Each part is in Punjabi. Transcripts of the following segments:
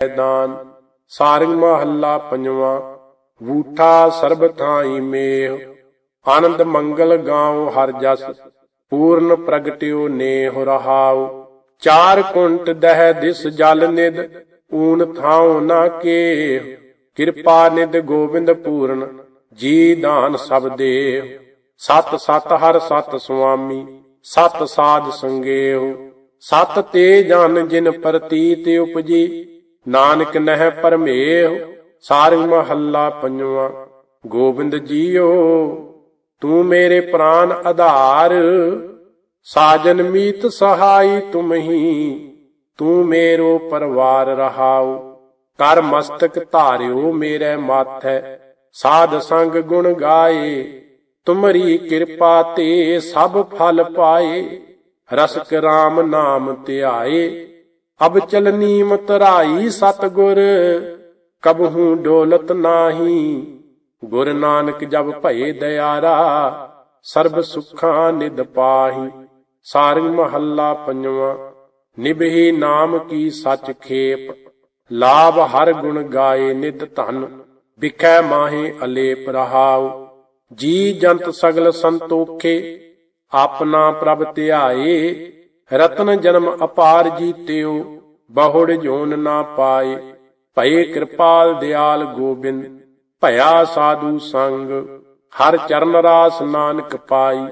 ਦਾਨ ਸਾਰੰਗ ਮਹੱਲਾ ਪੰਜਵਾਂ ਵੂਠਾ ਸਰਬ ਥਾਈ ਮੇਹ, ਆਨੰਦ ਮੰਗਲ ਗਾਉ ਹਰ ਜਸ, ਪੂਰਨ ਪ੍ਰਗਟਿਓ ਨੇਹ ਰਹਾਉ। ਚਾਰ ਕੁੰਟ ਦਹਿ ਦਿਸ ਜਲ ਨਿਦ ਊਨ ਥਾਉ ਨਾ ਕੇ ਕਿਰਪਾ ਨਿਦ ਗੋਬਿੰਦ ਪੂਰਨ, ਜੀ ਦਾਨ ਸਭ ਦੇ ਸਤ ਸਤ ਹਰ ਸਤ ਸੁਆਮੀ, ਸਤ ਸਾਧ ਸੰਗੇਹੁ। ਸਤ ਤੇ ਜਨ ਜਿਨ ਪ੍ਰਤੀਤ ਉਪਜੀ ਨਾਨਕ ਨਹਿ ਪਰਮੇਹੁ ਸਾਰੰਗ ਮਹੱਲਾ ਪੰਜਵਾਂ, ਗੋਬਿੰਦ ਜੀਓ, ਤੂੰ ਮੇਰੇ ਪ੍ਰਾਨ ਆਧਾਰ, ਸਾਜਨ ਮੀਤ ਸਹਾਈ ਤੁਮਹੀ ਤੂੰ ਮੇਰੋ ਪਰਵਾਰ ਰਹਾਉ, ਕਰ ਮਸਤਕ ਧਾਰਿਓ ਮੇਰੇ ਮਾਥੈ, ਸਾਧ ਸੰਗ ਗੁਣ ਗਾਏ, ਤੁਮਰੀ ਕਿਰਪਾ ਤੇ ਸਭ ਫਲ ਪਾਏ, ਰਸਕ ਰਾਮ ਨਾਮ ਧਿਆਏ ਅਬ ਚਲਨੀ ਮਤਰਾਈ ਸਤਗੁਰ ਕਬਹੂ ਡੋਲਤ ਨਾਹੀ। ਗੁਰ ਨਾਨਕ ਜਬ ਭਏ ਦਿਆਰਾ ਸਰਬ ਸੁਖਾਂ ਨਿਦ ਪਾਹੀ। ਸਾਰੰਗ ਮਹੱਲਾ ਪੰਜਵਾਂ, ਨਿਭੀ ਨਾਮ ਕੀ ਸੱਚ ਖੇਪ। ਲਾਭ ਹਰ ਗੁਣ ਗਾਏ ਨਿਦ ਧਨ, ਵਿਖੈ ਮਾਹੇ ਅਲੇਪ ਰਹਾਉ। ਜੀ ਜੰਤ ਸਗਲ ਸੰਤੋਖੇ, ਆਪਣਾ ਪ੍ਰਭ ਧਿਆਏ ਰਤਨ ਜਨਮ ਅਪਾਰ ਜੀਤਿਓ ਬਹੁੜ ਜੋਨ ਨਾ ਪਾਏ। ਭਏ ਕਿਰਪਾਲ ਦਿਆਲ ਗੋਬਿੰਦ, ਭਇਆ ਸਾਧੂ ਸੰਗ, ਹਰ ਚਰਨ ਰਾਸ ਨਾਨਕ ਪਾਈ।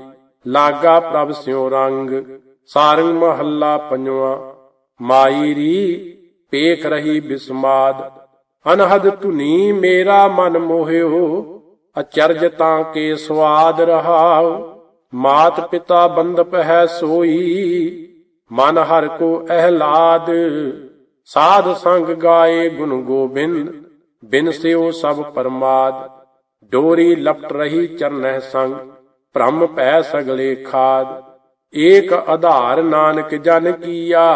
ਲਾਗਾ ਪ੍ਰਭ ਸਿਉ ਰੰਗ, ਸਾਰੰਗ ਮਹੱਲਾ ਪੰਜਵਾਂ। ਮਾਈ ਰੀ, ਪੇਖ ਰਹੀ ਬਿਸਮਾਦ, ਅਨਹਦ ਧੁਨੀ ਮੇਰਾ ਮਨ ਮੋਹਿਓ, ਅਚਰਜ ਤਾਂ ਕੇ ਸਵਾਦ ਰਹਾਉ ਮਾਤ ਪਿਤਾ ਬੰਦਪ ਹੈ ਸੋਈ, ਮਨ ਹਰ ਕੋ ਅਹਲਾਦ। ਸਾਧ ਸੰਗ ਗਾਏ ਗੁਣ ਗੋਬਿੰਦ, ਬਿਨ ਸਿਓ ਸਭ ਪਰਮਾਦ। ਡੋਰੀ ਲਪਟ ਰਹੀ ਚਰਨਹਿ ਸੰਗ, ਭ੍ਰਮ ਪੈ ਸਗਲੇ ਖਾਦ। ਏਕ ਆਧਾਰ ਨਾਨਕ ਜਨ ਕੀਆ,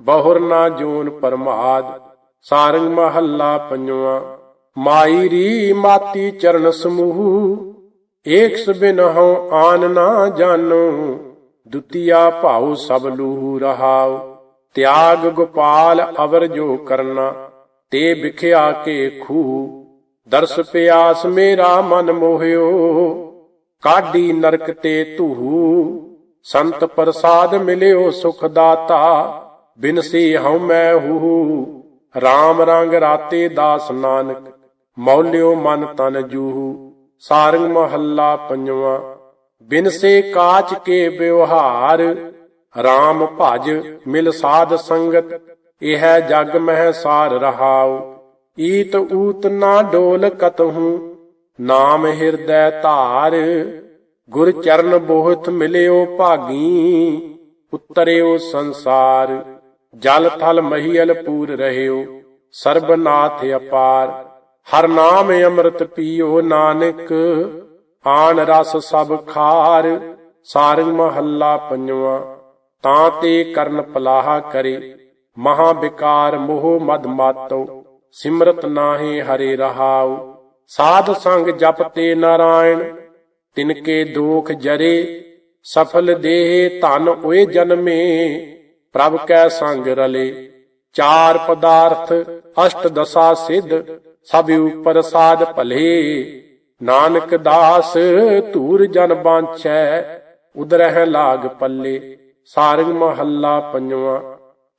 ਬਹੁਰ ਨਾ ਜੋਨ ਪਰਮਾਦ। ਸਾਰੰਗ ਮਹੱਲਾ ਪੰਜਵਾਂ, ਮਾਈ ਰੀ ਮਾਤੀ ਚਰਨ ਸਮੂਹ। ਏਕਸ ਸਬਿਨ ਹਉ ਆਨ ਨਾ ਜਾਣੋ, ਦੁਤੀਆ ਭਾਉ ਸਭ ਲੂਹ ਰਹਾਉ। ਤਿਆਗ ਗੋਪਾਲ ਅਵਰ ਜੋ ਕਰਨਾ, ਤੇ ਵਿਖਿਆ ਕੇ ਖੂ ਦਰਸ ਪਿਆਸ ਮੇਰਾ ਮਨ ਮੋਹਿਓ, ਕਾਢੀ ਨਰਕ ਤੇ ਧੂ ਸੰਤ ਪ੍ਰਸਾਦ ਮਿਲਿਓ ਸੁਖ ਦਾਤਾ ਬਿਨਸੀ ਹਉ ਮੈਂ ਹੂ RAM ਰੰਗ ਰਾਤੇ ਦਾਸ ਨਾਨਕ, ਮੌਲਿਓ ਮਨ ਤਨ ਜੂਹੂ। ਸਾਰੰਗ ਮਹੱਲਾ ਪੰਜਵਾਂ ਬਿਨਸੇ ਕਾਚ ਕੇ ਵਿਵਹਾਰ RAM ਭਜ ਮਿਲ ਸਾਧ ਸੰਗਤ, ਇਹ ਜਗ ਮਹਿ ਸਾਰ ਰਹਾਉ। ਈਤ ਊਤ ਨਾ ਡੋਲ ਕਤਹੂ, ਨਾਮ ਹਿਰਦੈ ਧਾਰ, ਗੁਰ ਚਰਨ ਬੋਹਤ ਮਿਲਿਓ ਭਾਗੀ, ਉਤਰਿਓ ਸੰਸਾਰ। ਜਲ ਥਲ ਮਹੀਲ ਪੂਰ ਰਹਿਓ, ਸਰਬਨਾਥ ਅਪਾਰ। ਹਰ ਨਾਮ ਅੰਮ੍ਰਿਤ ਪੀਓ ਨਾਨਕ, ਆਨ ਰਸ ਸਭ ਖਾਰ, ਸਾਰੰਗ ਮਹੱਲਾ ਪੰਜਵਾਂ। ਤਾਂ ਤੇ ਕਰਨ ਪਲਾਹਾ ਕਰੇ, ਮਹਾ ਵਿਕਾਰ ਮੋਹ ਮਦ ਮਾਤੋ, ਸਿਮਰਤ ਨਾਹੀ ਹਰੇ ਰਹਾਉ। ਸਾਧ ਸੰਗ ਜਪਤੇ ਨਾਰਾਇਣ ਤਿਨਕੇ ਦੋਖ ਜਰੇ, ਸਫਲ ਦੇਹ ਧਨ ਓਏ ਜਨਮੇ, ਪ੍ਰਭ ਕੈ ਸੰਗ ਰਲੇ। ਚਾਰ ਪਦਾਰਥ ਅਸ਼ਟ ਦਸਾ ਸਿੱਧ ਸਭ ਉਪਰ ਸਾਧ ਭਲੇ। ਨਾਨਕ ਦਾਸ ਧੂਰ ਜਨ ਬਾਂਛੈ ਉਦਰਹਿ ਲਾਗ ਪੱਲੇ। ਸਾਰੰਗ ਮਹੱਲਾ ਪੰਜਵਾਂ,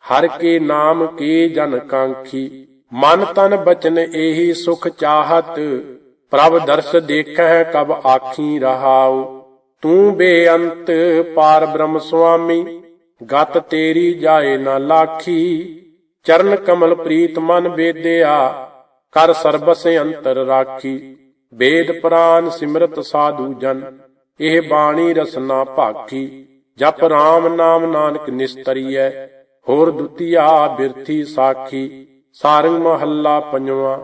ਹਰ ਕੇ ਨਾਮ ਕੇ ਜਨ ਕਾਂਖੀ। ਮਨ ਤਨ ਬਚਨ ਇਹੀ ਸੁਖ ਚਾਹਤ, ਪ੍ਰਭ ਦਰਸ ਦੇਖੈ ਕਬ ਆਖੀ ਰਹਾਉ। ਤੂੰ ਬੇਅੰਤ ਪਾਰ ਬ੍ਰਹਮ ਸੁਆਮੀ, ਗਤ ਤੇਰੀ ਜਾਏ ਨਾ ਲਾਖੀ। ਚਰਨ ਕਮਲ ਪ੍ਰੀਤ ਮਨ ਬੇਦਿਆ ਕਰ ਸਰਬਸੇ ਅੰਤਰ ਰਾਖੀ ਵੇਦ ਪ੍ਰਾਨ ਸਿਮਰਤ ਸਾਧੂ ਜਨ, ਇਹ ਬਾਣੀ ਰਸਨਾ ਭਾਖੀ, ਜਪ ਰਾਮ ਨਾਮ ਨਾਨਕ ਨਿਸਤਰੀਐ, ਹੋਰ ਦੁਤੀਆ ਬਿਰਥੀ ਸਾਖੀ, ਸਾਰੰਗ ਮਹੱਲਾ ਪੰਜਵਾਂ,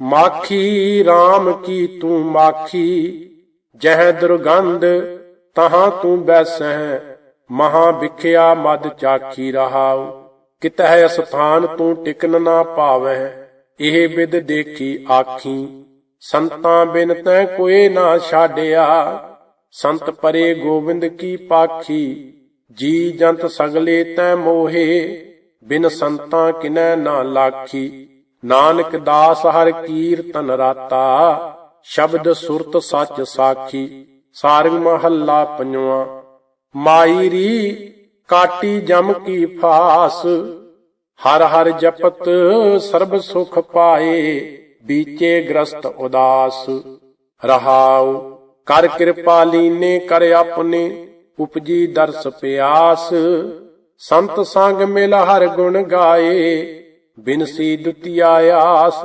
ਮਾਖੀ RAM ਕੀ ਤੂੰ ਮਾਖੀ, ਜਹ ਦੁਰਗੰਧ ਤਹਾਂ ਤੂੰ ਬੈਸਹਿ, ਮਹਾ ਵਿਖਿਆ ਮਦ ਚਾਖੀ ਰਹਾਉ, ਕਿਤਹਿ ਸਥਾਨ ਤੂੰ ਟਿਕਨ ਨਾ ਪਾਵੈ ਇਹ ਵਿਦ ਦੇਖੀ ਆਖੀ, ਸੰਤਾਂ ਬਿਨ ਤੈ ਕੋਏ ਨਾ ਛਾਡਿਆ। ਸੰਤ ਪਰੇ ਗੋਬਿੰਦ ਕੀ ਪਾਖੀ, ਜੀ ਜੰਤ ਸਗਲੇ ਤੈ ਮੋਹੇ। ਬਿਨ ਸੰਤਾਂ ਕਿਨੈ ਨਾ ਲਾਖੀ, ਨਾਨਕ ਦਾਸ ਹਰ ਕੀਰਤਨ ਰਾਤਾ। ਸ਼ਬਦ ਸੁਰਤ ਸੱਚ ਸਾਖੀ ਸਾਰੰਗ ਮਹੱਲਾ ਪੰਜਵਾਂ। ਮਾਈ ਰੀ, ਕਾਟੀ ਜਮ ਕੀ ਫਾਸ। ਹਰ ਹਰ ਜਪਤ ਸਰਬ ਸੁਖ ਪਾਏ, ਬੀਚੇ ਗ੍ਰਸਤ ਉਦਾਸ। ਰਹਾਉ, ਕਰ ਕਿਰਪਾ ਲੀਨੇ, ਕਰ ਆਪਣੇ, ਉਪਜੀ ਦਰਸ ਪਿਆਸ। ਸੰਤ ਸੰਗ ਮਿਲ ਹਰ ਗੁਣ ਗਾਏ ਬਿਨਸੀ ਦੁਤੀਆ ਆਸ।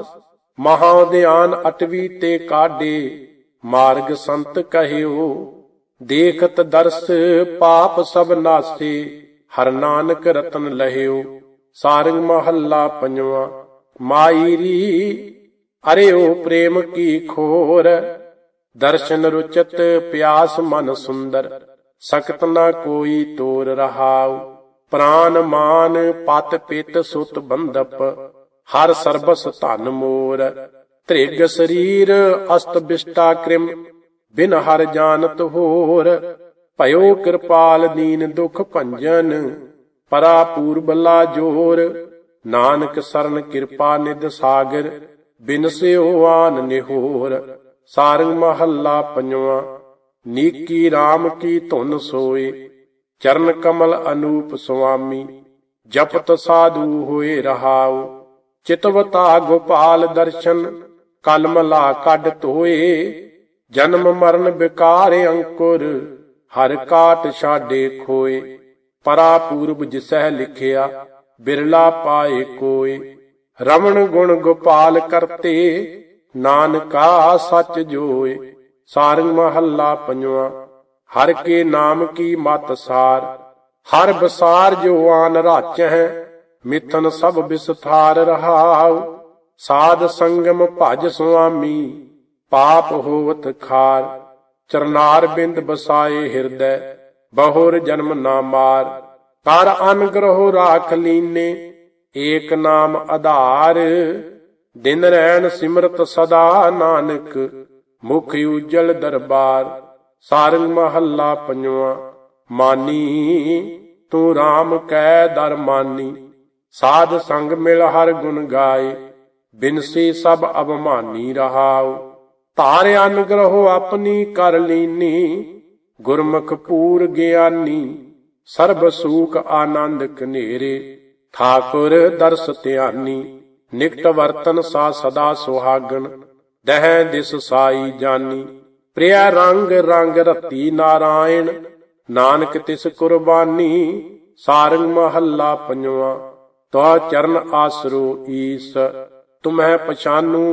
ਮਹਾ ਧਿਆਨ ਅਟਵੀ ਤੇ ਕਾਢੇ, ਮਾਰਗ ਸੰਤ ਕਹਿਓ। ਦੇਖਤ ਦਰਸ, ਪਾਪ ਸਭ ਨਾਸੇ, ਹਰ ਨਾਨਕ ਰਤਨ ਲਹਿਓ। ਸਾਰੰਗ ਮਹੱਲਾ ਪੰਜਵਾਂ ਮਾਈ ਰੀ ਅਰਿਓ ਪ੍ਰੇਮ ਕੀ ਖੋਰ, ਦਰਸ਼ਨ ਰੁਚਤ ਪਿਆਸ ਮਨ ਸੁੰਦਰ, ਸਕਤ ਨਾ ਕੋਈ ਤੋਰ ਰਹਾਉ, ਪ੍ਰਾਨ ਮਾਨ ਪਤ ਪਿਤ ਸੁਤ ਬੰਦਪ ਹਰ ਸਰਬਸ ਧਨ ਮੋਰ, ਤ੍ਰਿਗ ਸਰੀਰ ਅਸਤ ਬਿਸ਼ਟਾ ਕ੍ਰਿਮ, ਬਿਨ ਹਰ ਜਾਣਤ ਹੋਰ, ਭਇਓ ਕਿਰਪਾਲ ਦੀਨ ਦੁਖ ਭੰਜਨ ਪਰਾ ਪੂਰਬਲਾ ਜੋਰ, ਨਾਨਕ ਸਰਨ ਕਿਰਪਾ ਨਿਧ ਸਾਗਰ, ਬਿਨ ਆਨ ਨਿਹੋਰ। ਸਾਰੰਗ ਮਹੱਲਾ ਪੰਜਵਾਂ, ਨੀਕੀ RAM ਕੀ ਧੁਨ ਸੋਏ, ਚਰਨ ਕਮਲ ਅਨੂਪ ਸੁਆਮੀ, ਜਪਤ ਸਾਧੂ ਹੋਏ ਰਹਾਉ। ਚਿਤਵਤਾ ਗੋਪਾਲ ਦਰਸ਼ਨ ਕਲਮਲਾ ਕੱਢ ਧੋਏ। ਜਨਮ ਮਰਨ ਵਿਕਾਰ ਅੰਕੁਰ, ਹਰ ਕਾਟ ਛਾਡੇ ਖੋਏ। ਪਰਾ ਪੂਰਬ ਜਿਸਹਿ ਲਿਖਿਆ, ਬਿਰਲਾ ਪਾਏ ਕੋਏ। ਰਮਣ ਗੁਣ ਗੋਪਾਲ ਕਰਤੇ, ਨਾਨਕਾ ਸੱਚ ਜੋਏ। ਸਾਰੰਗ ਮਹੱਲਾ ਪੰਜਵਾਂ, ਹਰ ਕੇ ਨਾਮ ਕੀ ਮਤ ਸਾਰ। ਹਰ ਬਸਾਰ ਜੋ ਆਨ ਰਾਚ ਹੈ ਮਿਥਨ ਸਭ ਵਿਸਥਾਰ ਰਹਾਉ। ਸਾਧ ਸੰਗਮ ਭਜ ਸੁਆਮੀ, ਪਾਪ ਹੋਵਤ ਖਾਰ। ਚਰਨਾਰ ਬਿੰਦ ਬਸਾਏ ਹਿਰਦੈ ਬਹੁਰ ਜਨਮ ਨਾ ਮਾਰ। ਕਰ ਅਨਗ੍ਰਹ ਰਾਖ ਲੀਨੇ, ਏਕ ਨਾਮ ਆਧਾਰ। ਦਿਨ ਰਹਿਣ ਸਿਮਰਤ ਸਦਾ ਨਾਨਕ, ਮੁਖ ਉਜਲ ਦਰਬਾਰ। ਸਾਰੰਗ ਮਹੱਲਾ ਪੰਜਵਾਂ, ਮਾਨੀ, ਤੂੰ RAM ਕੈ ਦਰ ਮਾਨੀ। ਸਾਧ ਸੰਗ ਮਿਲ ਹਰ ਗੁਣ ਗਾਏ ਬਿਨਸੀ ਸਭ ਅਬਮਾਨੀ ਰਹਾਉ। ਧਾਰ ਅਨਗ੍ਰਹ ਆਪਣੀ ਕਰ ਲੀਨੀ ਗੁਰਮੁਖ ਪੂਰ ਗਿਆਨੀ, ਸਰਬ ਸੂਖ ਆਨੰਦ ਕਨੇਰੇ ਠਾਕੁਰ ਦਰਸ ਧਿਆਨੀ, ਨਿਕਟ ਵਰਤਨ ਸਾ ਸਦਾ ਸੁਹਾਗਣ, ਦਹਿ ਦਿਸ ਸਾਈ ਜਾਨੀ। ਪ੍ਰਿਆ ਰੰਗ ਰੰਗ ਰਤੀ ਨਾਰਾਇਣ, ਨਾਨਕ ਤਿਸ ਕੁਰਬਾਨੀ, ਸਾਰੰਗ ਮਹੱਲਾ ਪੰਜਵਾਂ ਤੋ ਚਰਨ ਆਸਰੋ ਈਸ, ਤੁਮਹਿ ਪਛਾਨੂ,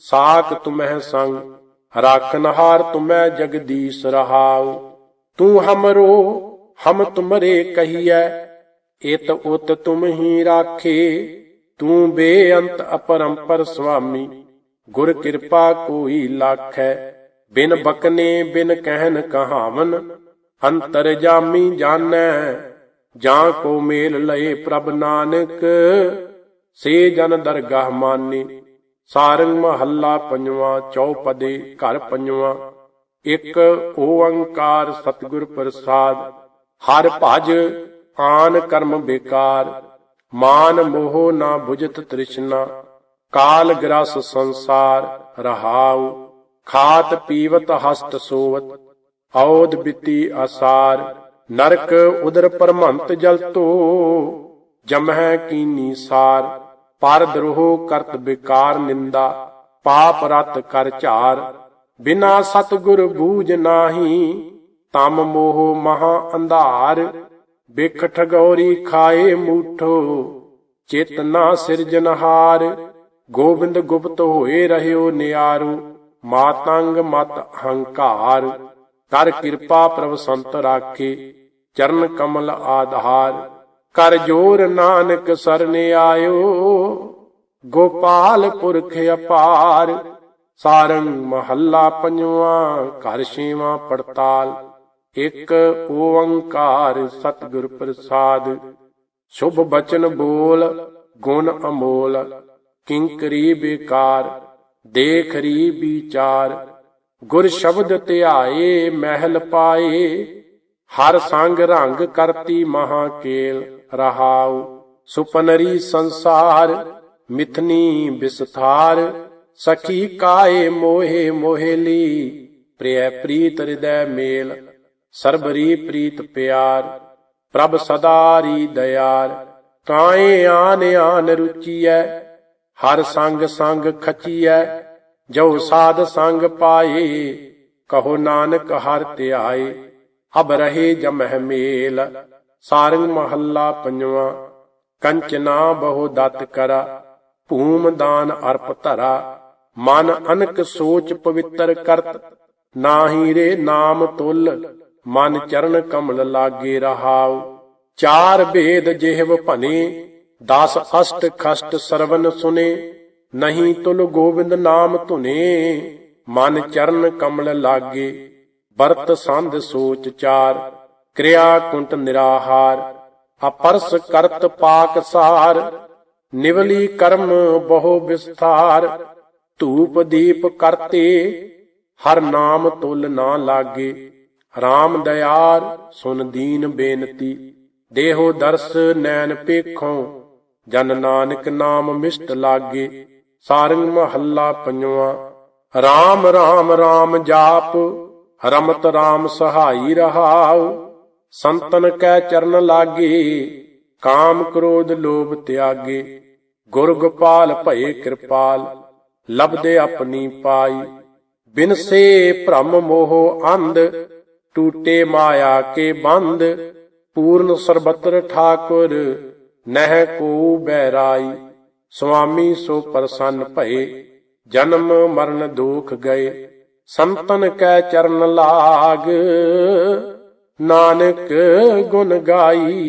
ਸਾਖ ਤੁਮਹਿ ਸੰਗ। ਰਾਖਨਹਾਰ ਤੁਮਹਿ ਜਗਦੀਸ਼ ਰਹਾਉ। ਤੂੰ ਹਮਰੋ, ਹਮ ਤੁਮਰੇ ਕਹੀਐ, ਇਤ ਉਤ ਤੁਮ ਹੀ ਰਾਖੇ। ਤੂੰ ਬੇਅੰਤ ਅਪਰੰਪਰ ਸੁਆਮੀ ਗੁਰ ਕਿਰਪਾ ਕੋਈ ਲਾਖੈ। ਬਿਨ ਬਕਨੇ ਬਿਨ ਕਹਿਨ ਕਹਾਵਨ, ਅੰਤਰ ਜਾਮੀ ਜਾਣੈ। ਜਾਂ ਕੋ ਮੇਲ ਲਏ ਪ੍ਰਭ ਨਾਨਕ, ਸੇ ਜਨ ਦਰਗਾਹ ਮਾਨੀ। ਸਾਰੰਗ ਮਹੱਲਾ ਪੰਜਵਾਂ, ਚੌਪਦੇ, ਘਰ ਪੰਜਵਾਂ। ਇੱਕ ਓੰਕਾਰ ਸਤਿਗੁਰ ਪ੍ਰਸਾਦ, ਹਰ ਭਜ ਆਨ ਕਰਮ ਬੇਕਾਰ। ਮਾਨ ਮੋਹ ਨਾ 부ਜਤ ਤ੍ਰਿਸ਼ਨਾ, ਕਾਲ ਗ੍ਰਸ ਸੰਸਾਰ ਰਹਾਉ। ਖਾਤ ਪੀਵਤ ਹਸਤ ਸੋਵਤ ਔਦ ਬਿਤੀ ਅਸਾਰ। ਨਰਕ ਉਦਰ ਪਰਮੰਤ ਜਲ ਤੋ ਜਮਹਿ ਕੀਨੀ ਸਾਰ। ਪਰ ਦਰੋਹ ਕਰਤ ਬਿਕਾਰ ਨਿੰਦਾ, ਪਾਪ ਰਤ ਕਰ ਝਾਰ। ਬਿਨਾ ਸਤਗੁਰ ਬੂਝ ਨਾਹੀ, ਤਮ ਮੋਹ ਮਹਾ ਅੰਧਾਰ। ਬਿਖ ਠਗੌਰੀ ਖਾਏ ਮੂਠੋ ਚੇਤਨਾ ਸਿਰਜਨਹਾਰ। ਗੋਬਿੰਦ ਗੁਪਤ ਹੋਏ ਰਹਿਓ ਨਿਆਰੂ, ਮਾਤੰਗ ਮਤ ਹੰਕਾਰ। ਕਰ ਕਿਰਪਾ ਪ੍ਰਭ ਸੰਤ ਰਾਖੇ, ਚਰਨ ਕਮਲ ਆਧਾਰ। ਕਰ ਜੋਰ ਨਾਨਕ ਸਰਨੇ ਆਇਓ। ਗੋਪਾਲ ਪੁਰਖ ਅਪਾਰ, ਸਾਰੰਗ ਮਹੱਲਾ ਪੰਜਵਾਂ, ਘਰ ਛੇਵਾਂ ਪੜਤਾਲ, ਇਕ ਓੰਕਾਰ ਸਤਿਗੁਰ ਪ੍ਰਸਾਦ। ਸ਼ੁਭ ਬਚਨ ਬੋਲ, ਗੁਣ ਅਮੋਲ ਕਿੰਕਰੀ ਬੇਕਾਰ, ਦੇਖ ਰੀ ਵਿਚਾਰ। ਗੁਰ ਸ਼ਬਦ ਧਿਆਏ, ਮਹਿਲ ਪਾਏ ਹਰ ਸੰਗ ਰੰਗ ਕਰਤੀ ਮਹਾ ਕੇਲ, ਰਹਾਉ, ਸੁਪਨਰੀ ਸੰਸਾਰ, ਮਿਥਨੀ ਵਿਸਥਾਰ ਸਖੀ ਕਾਏ ਮੋਹੇ ਮੋਹਲੀ, ਪ੍ਰਿਯ ਪ੍ਰੀਤ ਹਿਰਦੈ ਮੇਲ, ਸਰਬਰੀ ਪ੍ਰੀਤ ਪਿਆਰ, ਪ੍ਰਭ ਸਦਾਰੀ ਦਇਆਰ ਕਾਏ ਆਨ ਆਨ ਰੁਚੀਐ, ਹਰ ਸੰਗ ਸੰਗ ਖਚੀਐ, ਜੋ ਸਾਧ ਸੰਗ ਪਾਏ, ਕਹੋ ਨਾਨਕ ਹਰ ਧਿਆਏ। ਅਬ ਰਹੇ ਜਮਹਿ ਮੇਲ, ਸਾਰੰਗ ਮਹੱਲਾ ਪੰਜਵਾਂ ਕੰਚਨਾ ਬਹੁ ਦਤ ਕਰਾ, ਭੂਮ ਦਾਨ ਅਰਪ ਧਰਾ, ਮਨ ਅਨਕ ਸੋਚ ਪਵਿੱਤਰ ਕਰਤ ਨਾਹੀ ਰੇ ਨਾਮ ਤੁਲ, ਮਨ ਚਰਨ ਕਮਲ ਲਾਗੇ ਰਹਾਉ, ਚਾਰ ਭੇਦ ਜਿਹਵ ਭਨੇ 10 ਅਸ਼ਟ ਖਸ਼ਟ ਸਰਵਨ ਸੁਨੇ, ਨਹੀਂ ਤੁਲ ਗੋਬਿੰਦ ਨਾਮ ਧੁਨੇ, ਮਨ ਚਰਨ ਕਮਲ ਲਾਗੇ ਵਰਤ ਸੰਧ ਸੋਚ ਚਾਰ, ਕਿਰਿਆ ਕੁੰਟ ਨਿਰਾਹਾਰ, ਅਪਰਸ ਕਰਤ ਪਾਕ ਸਾਰ, ਨਿਵਲੀ ਕਰਮ ਬਹੁ ਵਿਸਥਾਰ, ਧੂਪ ਦੀਪ ਕਰਤੇ, ਹਰ ਨਾਮ ਤੁਲ ਨਾ ਲਾਗੇ RAM ਦਇਆਰ, ਸੁਨ ਦੀਨ ਬੇਨਤੀ, ਦੇਹੋ ਦਰਸ ਨੈਣ ਪੇਖੋਂ, ਜਨ ਨਾਨਕ ਨਾਮ ਮਿਸ਼ਟ ਲਾਗੇ, ਸਾਰੰਗ ਮਹੱਲਾ ਪੰਜਵਾਂ RAM RAM RAM ਜਾਪ ਰਮਤ RAM ਸਹਾਈ ਰਹਾਉ, ਸੰਤਨ ਕੈ ਚਰਨ ਲਾਗੇ, ਕਾਮ ਕ੍ਰੋਧ ਲੋਭ ਤਿਆਗੇ, ਗੁਰ ਗੋਪਾਲ ਭਏ ਕਿਰਪਾਲ, ਲਬਦੇ ਆਪਣੀ ਪਾਈ। ਬਿਨਸੇ ਭ੍ਰਮ ਮੋਹ ਅੰਧ, ਟੂਟੇ ਮਾਇਆ ਕੇ ਬੰਦ, ਪੂਰਨ ਸਰਬਤਰ ਠਾਕੁਰ, ਨਹਿ ਕੋ ਬੈਰਾਈ। ਸੁਆਮੀ ਸੋ ਪ੍ਰਸੰਨ ਭਏ, ਜਨਮ ਮਰਨ ਦੁਖ ਗਏ। ਸੰਤਨ ਕੈ ਚਰਨ ਲਾਗ। ਨਾਨਕ ਗੁਣ ਗਾਈ।